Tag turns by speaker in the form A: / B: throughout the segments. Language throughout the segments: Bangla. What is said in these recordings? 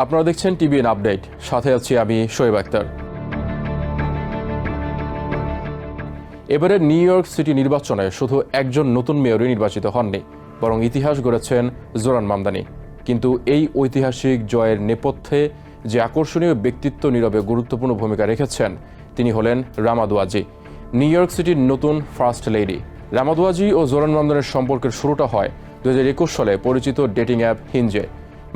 A: আপনারা দেখছেন টিভিএন আপডেট। সাথে আছি আমি শোয়েব আক্তার। এবারে নিউ ইয়র্ক সিটি নির্বাচনে শুধু একজন নতুন মেয়রই নির্বাচিত হননি, বরং ইতিহাস গড়েছেন জোরান মামদানি। কিন্তু এই ঐতিহাসিক জয়ের নেপথ্যে যে আকর্ষণীয় ব্যক্তিত্ব নীরবে গুরুত্বপূর্ণ ভূমিকা রেখেছেন, তিনি হলেন রামাদুয়াজি নিউ ইয়র্ক সিটির নতুন ফার্স্ট লেডি। রামাদুয়াজি ও জোরান মামদানের সম্পর্কের শুরুটা হয় দু হাজার একুশ সালে পরিচিত ডেটিং অ্যাপ হিঞ্জে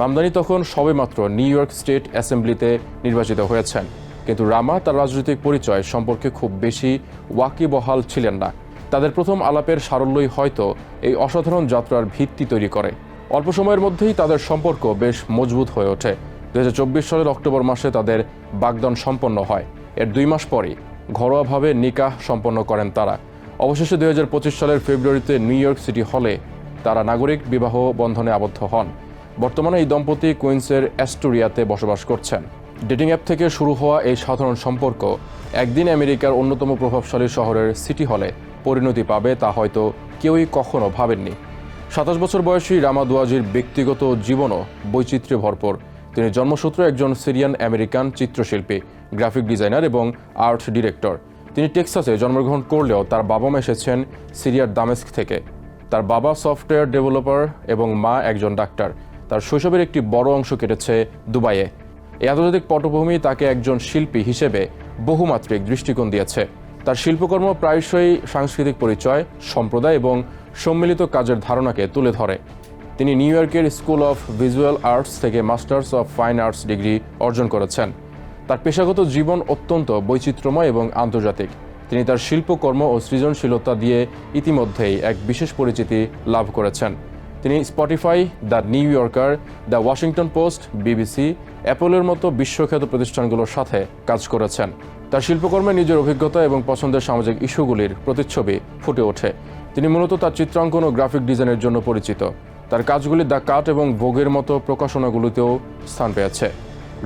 A: মামদানি তখন সবেমাত্র নিউ ইয়র্ক স্টেট অ্যাসেম্বলিতে নির্বাচিত হয়েছেন। কিন্তু রামা তার রাজনৈতিক পরিচয় সম্পর্কে খুব বেশি ওয়াকিবহাল ছিলেন না। তাদের প্রথম আলাপের সারল্যই হয়তো এই অসাধারণ যাত্রার ভিত্তি তৈরি করে। অল্প সময়ের মধ্যেই তাদের সম্পর্ক বেশ মজবুত হয়ে ওঠে। দু হাজার চব্বিশ সালের অক্টোবর মাসে তাদের বাগদান সম্পন্ন হয়। এর দুই মাস পরই ঘরোয়াভাবে নিকাহ সম্পন্ন করেন তারা। অবশেষে দুই হাজার পঁচিশ সালের ফেব্রুয়ারিতে নিউ ইয়র্ক সিটি হলে তারা নাগরিক বিবাহ বন্ধনে আবদ্ধ হন। বর্তমানে এই দম্পতি কুইন্সের অ্যাস্টোরিয়াতে বসবাস করছেন। ডেটিং অ্যাপ থেকে শুরু হওয়া এই সাধারণ সম্পর্ক একদিন আমেরিকার অন্যতম প্রভাবশালী শহরের সিটি হলে পরিণতি পাবে তা হয়তো কেউই কখনো ভাবেননি। সাতাশ বছর বয়সী রামা দুয়াজির ব্যক্তিগত জীবনও বৈচিত্র্যে ভরপুর তিনি জন্মসূত্রে একজন সিরিয়ান আমেরিকান চিত্রশিল্পী, গ্রাফিক ডিজাইনার এবং আর্ট ডিরেক্টর। তিনি টেক্সাসে জন্মগ্রহণ করলেও তার বাবা মা এসেছেন সিরিয়ার দামেস্ক থেকে। তার বাবা সফটওয়্যার ডেভেলপার এবং মা একজন ডাক্তার। তার শৈশবের একটি বড় অংশ কেটেছে দুবাইয়ে। এই আন্তর্জাতিক পটভূমি তাকে একজন শিল্পী হিসেবে বহুমাত্রিক দৃষ্টিকোণ দিয়েছে। তার শিল্পকর্ম প্রায়শই সাংস্কৃতিক পরিচয়, সম্প্রদায় এবং সম্মিলিত কাজের ধারণাকে তুলে ধরে। তিনি নিউ ইয়র্কের স্কুল অফ ভিজুয়াল আর্টস থেকে masters of fine arts degree অর্জন করেছেন। তার পেশাগত জীবন অত্যন্ত বৈচিত্র্যময় এবং আন্তর্জাতিক। তিনি তার শিল্পকর্ম ও সৃজনশীলতা দিয়ে ইতিমধ্যেই এক বিশেষ পরিচিতি লাভ করেছেন। তিনি Spotify the New Yorker the Washington Post BBC অ্যাপলের মতো বিশ্বখ্যাত প্রতিষ্ঠানগুলোর সাথে কাজ করেছেন। তার শিল্পকর্মে নিজের অভিজ্ঞতা এবং পছন্দের সামাজিক ইস্যুগুলির প্রতিচ্ছবি ফুটে ওঠে। তিনি মূলত তার চিত্রাঙ্কন ও গ্রাফিক ডিজাইনের জন্য পরিচিত। তার কাজগুলি দ্য কাট এবং ভোগের মতো প্রকাশনাগুলিতেও স্থান পেয়েছে।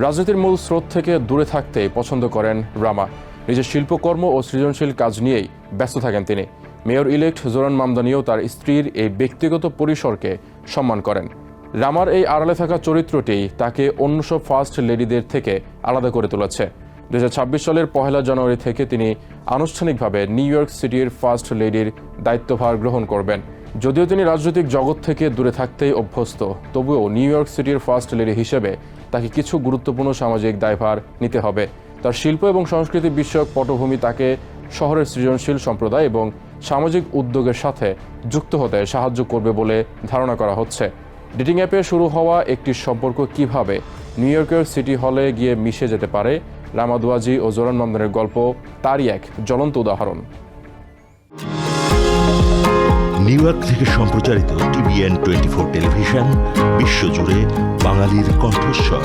A: রাজনীতির মূল স্রোত থেকে দূরে থাকতেই পছন্দ করেন রামা। নিজের শিল্পকর্ম ও সৃজনশীল কাজ নিয়েই ব্যস্ত থাকেন তিনি। মেয়র ইলেক্ট জোরান মামদানিও তার স্ত্রীর এই ব্যক্তিগত পরিসরকে সম্মান করেন। রামার এই আড়ালে থাকা চরিত্রটি তাকে অন্য সব ফার্স্ট লেডিদের থেকে আলাদা করে তুলেছে। দু হাজার ছাব্বিশ সালের পহেলা জানুয়ারি থেকে তিনি আনুষ্ঠানিকভাবে নিউ ইয়র্ক সিটির ফার্স্ট লেডির দায়িত্বভার গ্রহণ করবেন। যদিও তিনি রাজনৈতিক জগৎ থেকে দূরে থাকতেই অভ্যস্ত, তবুও নিউ ইয়র্ক সিটির ফার্স্ট লেডি হিসেবে তাকে কিছু গুরুত্বপূর্ণ সামাজিক দায়ভার নিতে হবে। তার শিল্প এবং সংস্কৃতি বিষয়ক পটভূমি তাকে শহরের সৃজনশীল সম্প্রদায় এবং সামাজিক উদ্যোগের সাথে যুক্ত হতে সাহায্য করবে বলে ধারণা করা হচ্ছে। ডেটিং অ্যাপে শুরু হওয়া একটি সম্পর্ক কীভাবে নিউ ইয়র্কের সিটি হলে গিয়ে মিশে যেতে পারে, রামাদুয়াজি ও জোরান মামদানের গল্প, তারই এক জ্বলন্ত উদাহরণ।
B: নিউ ইয়র্ক থেকে সম্প্রচারিত টিভিএন টোয়েন্টি ফোর টেলিভিশন, বিশ্বজুড়ে বাঙালির কণ্ঠস্বর।